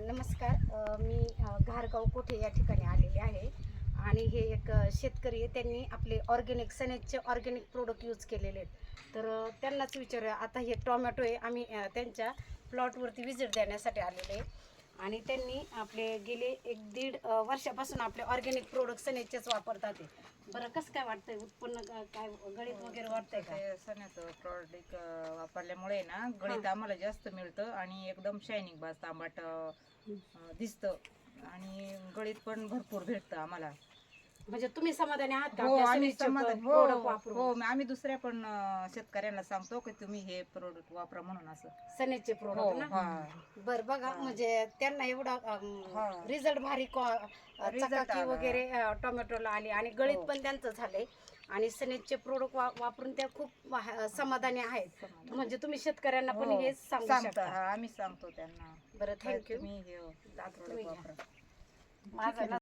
नमस्कार. मी घारगाव कोठे या ठिकाणी आलेले आहे. आणि हे एक शेतकरी आहे. त्यांनी आपले ऑर्गॅनिक सनेजचे ऑर्गॅनिक प्रोडक्ट यूज केलेले आहेत. तर त्यांनाच विचारूया. आता हे टॉमॅटो आहे. आम्ही त्यांच्या प्लॉटवरती विजिट देण्यासाठी आलेले आहे. आणि त्यांनी आपले गेले एक दीड वर्षापासून आपले ऑर्गॅनिक प्रोडक्ट सनेजचेच वापरतात ते. बरं कसं काय वाटतंय? उत्पन्न काय गणित वगैरे वाटतंय का? ते सणाचं प्रॉडक्ट वापरल्यामुळे ना गळीत आम्हाला जास्त मिळतं आणि एकदम शायनिंग बाज तांबट दिसतं. आणि गळीत पण भरपूर भेटतं आम्हाला. म्हणजे तुम्ही समाधानी आहात का? हो आपल्या आम्ही समाधान हो प्रोडक्ट हो, वापरून. हो आम्ही दुसऱ्या पण अं, शेतकऱ्यांना सांगतो की तुम्ही हे प्रोडक्ट वापरा म्हणून असं. सनेजचे हो प्रोडक्ट ना? हा. बर बघा हा. म्हणजे त्यांना एवढा हा. रिझल्ट भारी को- अ, Result चकाकी आला. वगैरे अ, टोमॅटोला आली आणि गळीत हो. पण त्यांचं झालंय. आणि सनेजचे प्रोडक्ट वापरून त्या खूप वा- समाधानी आहेत. म्हणजे तुम्ही शेतकऱ्यांना पण हो, हेच सांगू सांगतो. शकता. हा, आम्ही सांगतो त्यांना. बरं थँक्यू तुम्ही हे आता product तुम्ही घ्या. वापरा. माझा ना